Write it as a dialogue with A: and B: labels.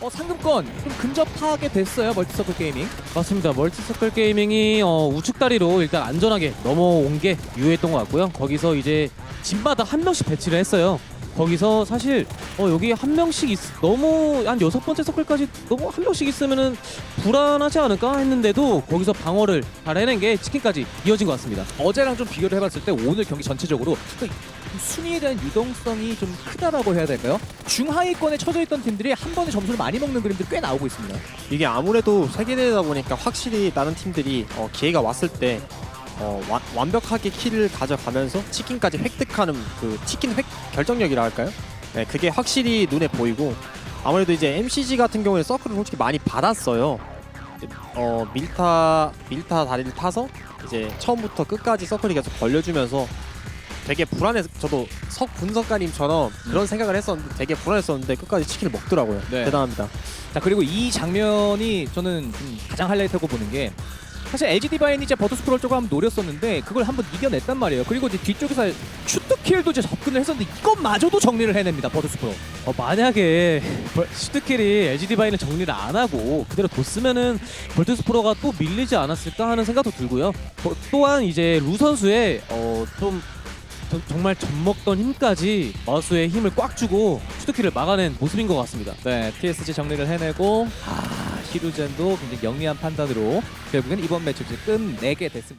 A: 어, 상금권 좀 근접하게 됐어요 멀티서클 게이밍.
B: 맞습니다. 멀티서클 게이밍이 어, 우측 다리로 일단 안전하게 넘어온 게 유효했던 것 같고요. 거기서 이제 집마다 한 명씩 배치를 했어요. 거기서 사실 어, 여기 한 명씩 있, 너무 한 여섯 번째 서클까지 너무 한 명씩 있으면은 불안하지 않을까 했는데도 거기서 방어를 잘 해낸 게 치킨까지 이어진 것 같습니다.
A: 어제랑 좀 비교를 해봤을 때 오늘 경기 전체적으로 그 순위에 대한 유동성이 좀 크다라고 해야 될까요? 중하위권에 처져 있던 팀들이 한 번에 점수를 많이 먹는 그림들이 꽤 나오고 있습니다.
C: 이게 아무래도 세계대회다 보니까 확실히 다른 팀들이 어, 기회가 왔을 때 어, 와- 완벽하게 킬을 가져가면서 치킨까지 획득하는 그 치킨 획 결정력이라 할까요? 네, 그게 확실히 눈에 보이고 아무래도 이제 MCG 같은 경우에 서클을 솔직히 많이 받았어요. 어 밀타 밀타 다리를 타서 이제 처음부터 끝까지 서클이 계속 벌려주면서 되게 불안해서 저도 석 분석가님처럼 그런 생각을 했었는데 되게 불안했었는데 끝까지 치킨을 먹더라고요.
A: 네.
C: 대단합니다.
A: 자 그리고 이 장면이 저는 좀 가장 하이라이트라고 보는 게 사실 LG 디바인이 이제 버터 스크롤 쪽을 한번 노렸었는데 그걸 한번 이겨냈단 말이에요. 그리고 이제 뒤쪽에서 슈트킬도 이제 접근을 했었는데 이것마저도 정리를 해냅니다. 버터 스크롤.
B: 어, 만약에 벌- 슈트킬이 LG 디바인을 정리를 안 하고 그대로 뒀으면은 볼트스 프로가 또 밀리지 않았을까 하는 생각도 들고요. 어, 또한 이제 루 선수의 어, 좀 저- 정말 젖먹던 힘까지 마우스의 힘을 꽉 주고 슈트킬을 막아낸 모습인 것 같습니다.
A: 네, TSG 정리를 해내고 아, 히루젠도 굉장히 영리한 판단으로 결국엔 이번 매치 끝내게 됐습니다.